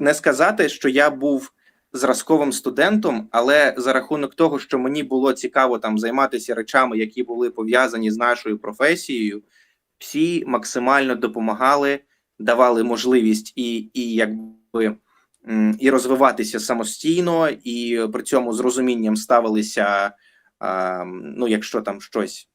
не сказати, що я був зразковим студентом, але за рахунок того, що мені було цікаво там займатися речами, які були пов'язані з нашою професією, всі максимально допомагали, давали можливість і, і якби і розвиватися самостійно, і при цьому з розумінням ставилися. Ну, якщо там щось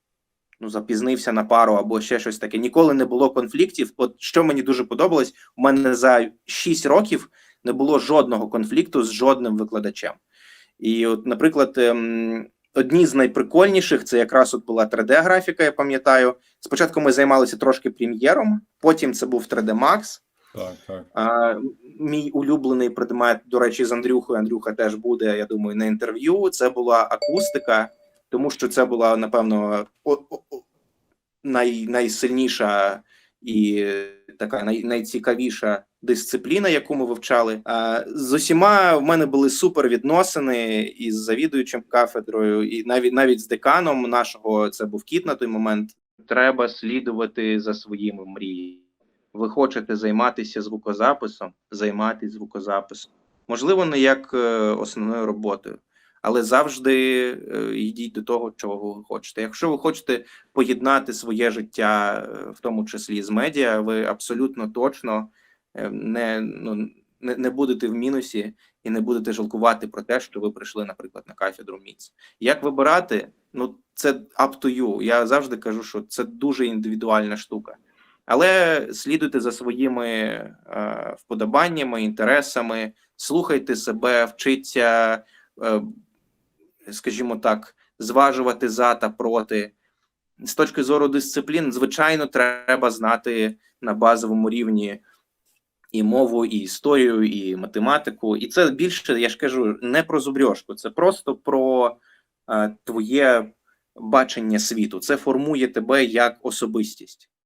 ну, запізнився на пару або ще щось таке. Ніколи не було конфліктів. От що мені дуже подобалось, у мене за 6 років не було жодного конфлікту з жодним викладачем. І, от, наприклад, ем, одні з найприкольніших це якраз от була 3D-графіка, я пам'ятаю. Спочатку ми займалися трошки прем'єром, потім це був 3D Max. Так, так. А, мій улюблений предмет, до речі, з Андрюхою. Андрюха теж буде, я думаю, на інтерв'ю. Це була акустика, тому що це була, напевно, най, найсильніша і така най, найцікавіша дисципліна, яку ми вивчали. А, з усіма в мене були супер відносини із завідуючим кафедрою, і навіть навіть з деканом нашого це був кіт на той момент. Треба слідувати за своїми мріями ви хочете займатися звукозаписом, займайтесь звукозаписом. Можливо, не як е, основною роботою, але завжди е, йдіть до того, чого ви хочете. Якщо ви хочете поєднати своє життя, е, в тому числі з медіа, ви абсолютно точно е, не, ну, не, не будете в мінусі і не будете жалкувати про те, що ви прийшли, наприклад, на кафедру МІЦ. Як вибирати? Ну, це up to you. Я завжди кажу, що це дуже індивідуальна штука. Але слідуйте за своїми е, вподобаннями, інтересами, слухайте себе, вчіться, е, скажімо так, зважувати за та проти. З точки зору дисциплін, звичайно, треба знати на базовому рівні і мову, і історію, і математику. І це більше, я ж кажу, не про зубрьошку, це просто про е, твоє бачення світу. Це формує тебе як особистість.